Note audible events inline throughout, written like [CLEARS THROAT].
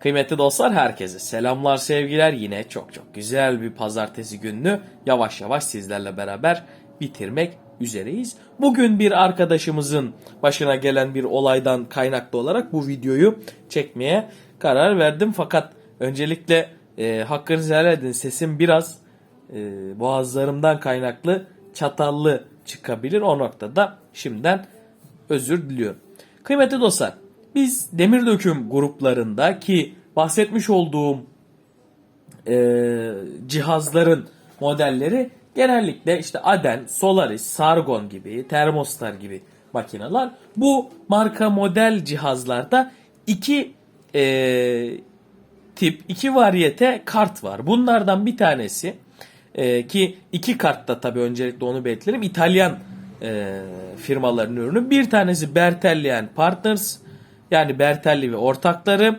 Kıymetli dostlar herkese selamlar sevgiler yine çok çok güzel bir pazartesi gününü yavaş yavaş sizlerle beraber bitirmek üzereyiz. Bugün bir arkadaşımızın başına gelen bir olaydan kaynaklı olarak bu videoyu çekmeye karar verdim. Fakat öncelikle e, hakkınızı helal edin sesim biraz e, boğazlarımdan kaynaklı çatallı çıkabilir. O noktada şimdiden özür diliyorum. Kıymetli dostlar, biz demir döküm gruplarında ki bahsetmiş olduğum e, cihazların modelleri genellikle işte Aden, Solaris, Sargon gibi, Thermostar gibi makineler. Bu marka model cihazlarda iki e, tip, iki variyete kart var. Bunlardan bir tanesi e, ki iki kartta tabii öncelikle onu belirtelim. İtalyan e, firmaların ürünü. Bir tanesi Bertelli Partners yani Bertelli ve ortakları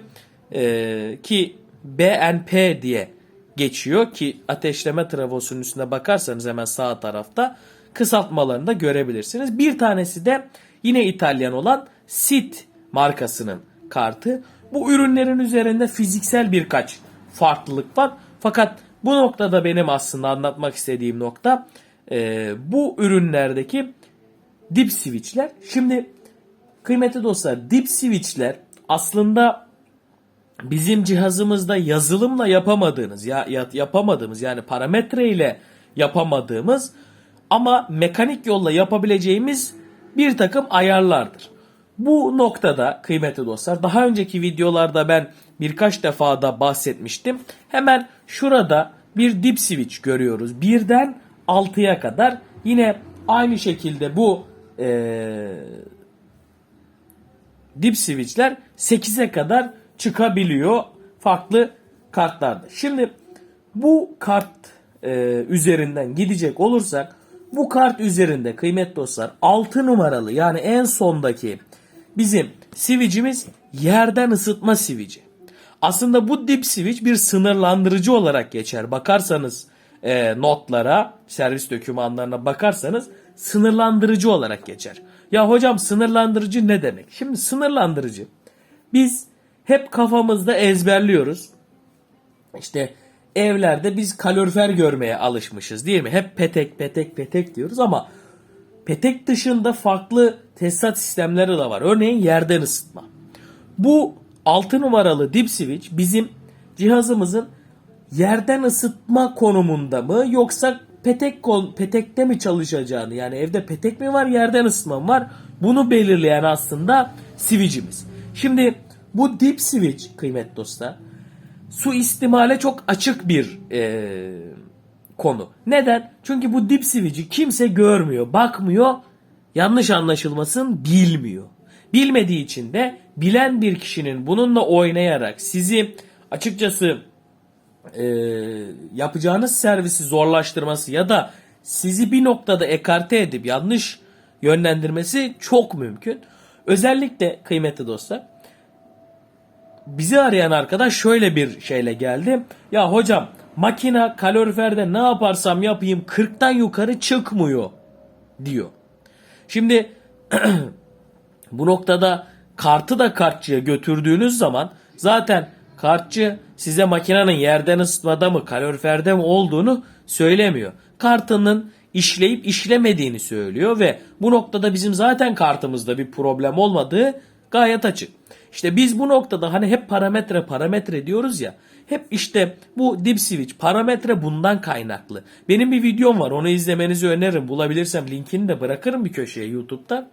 e, ki BNP diye geçiyor ki ateşleme travosunun üstüne bakarsanız hemen sağ tarafta kısaltmalarını da görebilirsiniz. Bir tanesi de yine İtalyan olan SIT markasının kartı. Bu ürünlerin üzerinde fiziksel birkaç farklılık var. Fakat bu noktada benim aslında anlatmak istediğim nokta e, bu ürünlerdeki dip switchler. Şimdi kıymetli dostlar dip switchler aslında bizim cihazımızda yazılımla yapamadığınız ya, ya yapamadığımız yani parametre ile yapamadığımız ama mekanik yolla yapabileceğimiz bir takım ayarlardır. Bu noktada kıymetli dostlar daha önceki videolarda ben birkaç defa da bahsetmiştim. Hemen şurada bir dip switch görüyoruz. Birden 6'ya kadar yine aynı şekilde bu ee, dip switchler 8'e kadar çıkabiliyor farklı kartlarda. Şimdi bu kart e, üzerinden gidecek olursak bu kart üzerinde kıymetli dostlar 6 numaralı yani en sondaki bizim switch'imiz yerden ısıtma switch'i. Aslında bu dip switch bir sınırlandırıcı olarak geçer. Bakarsanız e, notlara, servis dokümanlarına bakarsanız sınırlandırıcı olarak geçer. Ya hocam sınırlandırıcı ne demek? Şimdi sınırlandırıcı biz hep kafamızda ezberliyoruz. İşte evlerde biz kalorifer görmeye alışmışız değil mi? Hep petek petek petek diyoruz ama petek dışında farklı tesisat sistemleri de var. Örneğin yerden ısıtma. Bu 6 numaralı dip switch bizim cihazımızın yerden ısıtma konumunda mı yoksa petek kon, petekte mi çalışacağını yani evde petek mi var yerden ısıtma mı var bunu belirleyen aslında switch'imiz. Şimdi bu dip switch kıymet dostlar su istimale çok açık bir e, konu. Neden? Çünkü bu dip switch'i kimse görmüyor, bakmıyor, yanlış anlaşılmasın bilmiyor. Bilmediği için de bilen bir kişinin bununla oynayarak sizi açıkçası e, yapacağınız servisi zorlaştırması ya da sizi bir noktada ekarte edip yanlış yönlendirmesi çok mümkün. Özellikle kıymetli dostlar bizi arayan arkadaş şöyle bir şeyle geldi. Ya hocam makina kaloriferde ne yaparsam yapayım 40'tan yukarı çıkmıyor diyor. Şimdi [CLEARS THROAT] bu noktada kartı da kartçıya götürdüğünüz zaman zaten kartçı size makinenin yerden ısıtmada mı kaloriferde mi olduğunu söylemiyor. Kartının işleyip işlemediğini söylüyor ve bu noktada bizim zaten kartımızda bir problem olmadığı gayet açık. İşte biz bu noktada hani hep parametre parametre diyoruz ya. Hep işte bu dip switch parametre bundan kaynaklı. Benim bir videom var onu izlemenizi öneririm. Bulabilirsem linkini de bırakırım bir köşeye YouTube'da.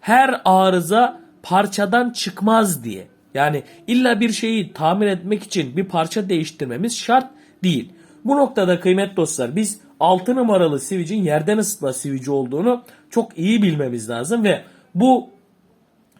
Her arıza parçadan çıkmaz diye. Yani illa bir şeyi tamir etmek için bir parça değiştirmemiz şart değil. Bu noktada kıymet dostlar biz 6 numaralı switch'in yerden ısıtma switch'i olduğunu çok iyi bilmemiz lazım ve bu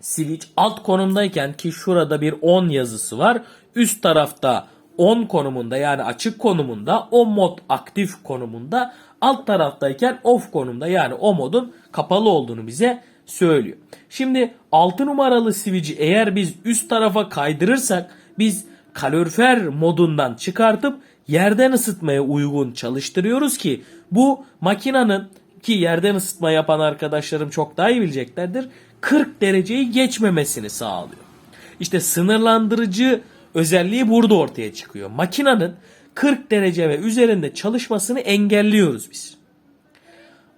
switch alt konumdayken ki şurada bir on yazısı var. Üst tarafta on konumunda yani açık konumunda o mod aktif konumunda alt taraftayken off konumda yani o modun kapalı olduğunu bize söylüyor. Şimdi 6 numaralı switch'i eğer biz üst tarafa kaydırırsak biz kalorifer modundan çıkartıp yerden ısıtmaya uygun çalıştırıyoruz ki bu makinenin ki yerden ısıtma yapan arkadaşlarım çok daha iyi bileceklerdir. 40 dereceyi geçmemesini sağlıyor. İşte sınırlandırıcı özelliği burada ortaya çıkıyor. Makinanın 40 derece ve üzerinde çalışmasını engelliyoruz biz.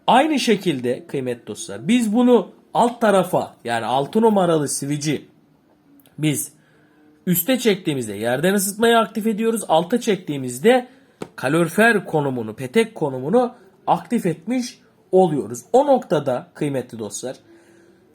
Aynı şekilde kıymetli dostlar biz bunu alt tarafa yani 6 numaralı switch'i biz üste çektiğimizde yerden ısıtmayı aktif ediyoruz. Alta çektiğimizde kalorifer konumunu, petek konumunu aktif etmiş oluyoruz. O noktada kıymetli dostlar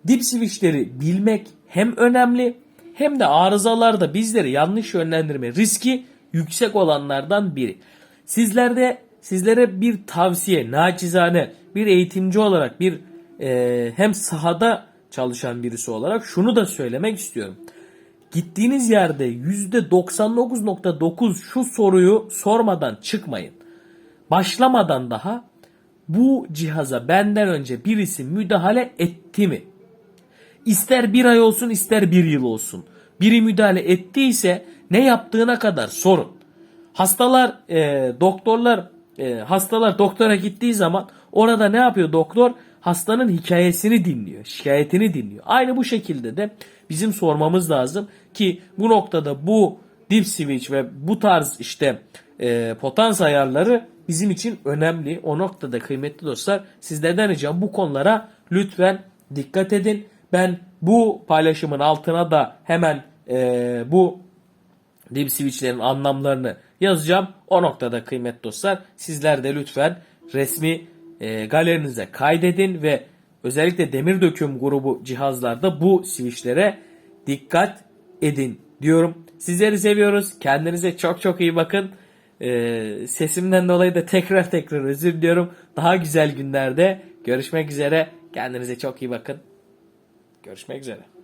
dip switchleri bilmek hem önemli hem de arızalarda bizleri yanlış yönlendirme riski yüksek olanlardan biri. Sizlerde sizlere bir tavsiye, naçizane bir eğitimci olarak bir e, hem sahada çalışan birisi olarak şunu da söylemek istiyorum. Gittiğiniz yerde %99.9 şu soruyu sormadan çıkmayın. Başlamadan daha bu cihaza benden önce birisi müdahale etti mi? İster bir ay olsun ister bir yıl olsun. Biri müdahale ettiyse ne yaptığına kadar sorun. Hastalar, e, doktorlar, e, hastalar doktora gittiği zaman orada ne yapıyor doktor? Hastanın hikayesini dinliyor, şikayetini dinliyor. Aynı bu şekilde de bizim sormamız lazım ki bu noktada bu dip switch ve bu tarz işte e, potans ayarları bizim için önemli. O noktada kıymetli dostlar sizlerden ricam bu konulara lütfen dikkat edin. Ben bu paylaşımın altına da hemen e, bu dip switchlerin anlamlarını yazacağım. O noktada kıymetli dostlar sizler de lütfen resmi e, galerinize kaydedin ve özellikle demir döküm grubu cihazlarda bu switchlere dikkat edin diyorum. Sizleri seviyoruz. Kendinize çok çok iyi bakın. E, sesimden dolayı da tekrar tekrar özür diliyorum. Daha güzel günlerde görüşmek üzere. Kendinize çok iyi bakın. Görüşmek üzere.